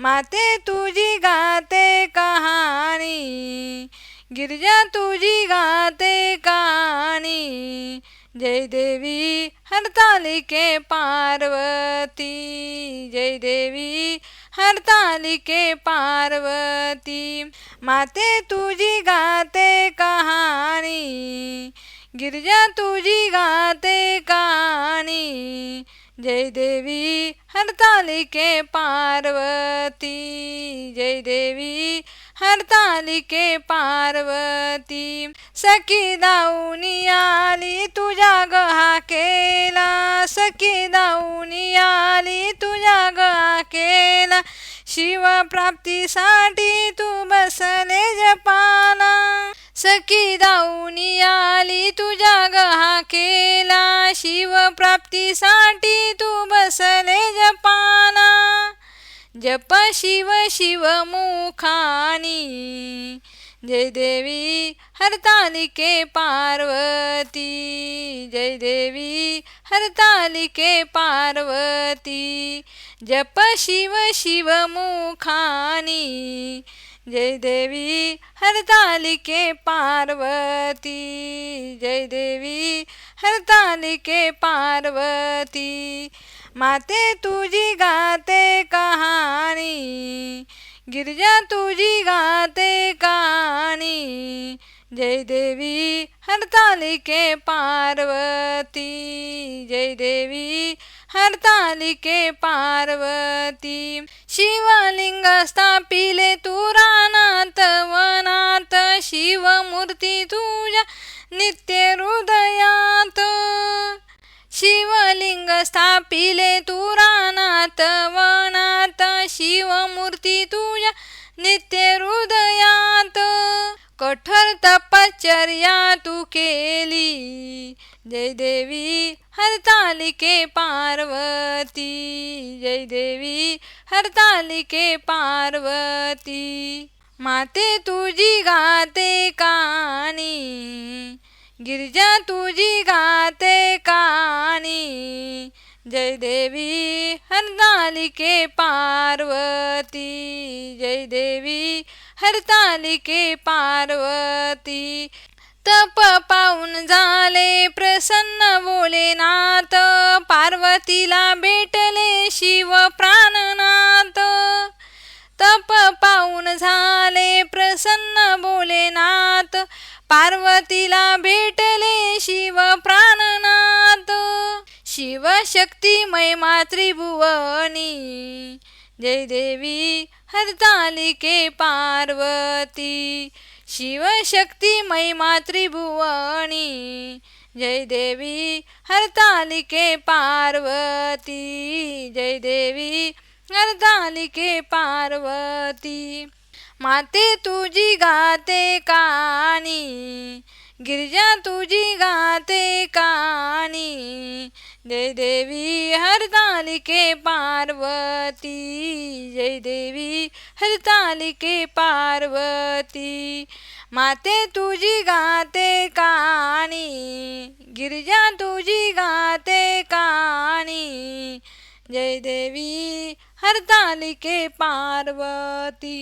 माते तुझी गाते कहाणी गिरजा तुझी गाते कहाणी. जय देवी हरतालिके पार्वती जय देवी हरतालिके पार्वती. माते तुझी गाते कहाणी गिरजा तुझी गाते कहाणी. जय देवी हरतालिके पार्वती जय देवी हरतालिके पार्वती सखी दाऊनी आली तुझ्या गहा केला सखी दाऊनी आली तुझ्या गहा केला शिवप्राप्तीसाठी तू बसले जपाला सखी दाऊनी आली तुझ्या गहा केला शिवप्राप्तीसाठी तू बसले जपाना. जप शिव शिव मुखानी. जय देवी हरतालिके पार्वती. जय देवी हरतालिके पार्वती. जप शिव शिव मुखानी. जय देवी हरतालिके पार्वती, जय देवी हरतालिके पार्वती। माते तुझी गाते कहानी, गिरिजा तुझी गाते कहानी। जय देवी हरतालिके पार्वती, जय देवी हरतालिके पार्वती। शिवलिंग स्थापिले पिले तू रानात वनात शिवमूर्ती तुझ्या नित्य हृदयात. कठोर तपश्चर्या तू केली जय देवी हरतालिके पार्वती जय देवी हरतालिके पार्वती. माते तुझी गाते कानी गिरजा तुझी गाते कानी जय देवी हरतालिके पार्वती। जय देवी हरतालिके पार्वती। तप पाहून झाले प्रसन्न भोलेनाथ। पार्वतीला भेटले शिव प्राणनाथ। तप पाहून झाले प्रसन्न भोलेनाथ। पार्वतीला भेटले शिव शिवशक्तिमय मातृभुवनी जय देवी हरतालिके पार्वती। शिवशक्तिमयी मातृभुवनी जय देवी हरतालिके पार्वती। जय देवी हरतालिके पार्वती। माते तुझी गाते कानी गिरजा तुझी गाते कानी। जय देवी हरतालिके पार्वती जय देवी हरतालिके पार्वती माते तुझी गाते काणी गिरिजा तुझी गाते काणी जय देवी हरतालिके पार्वती।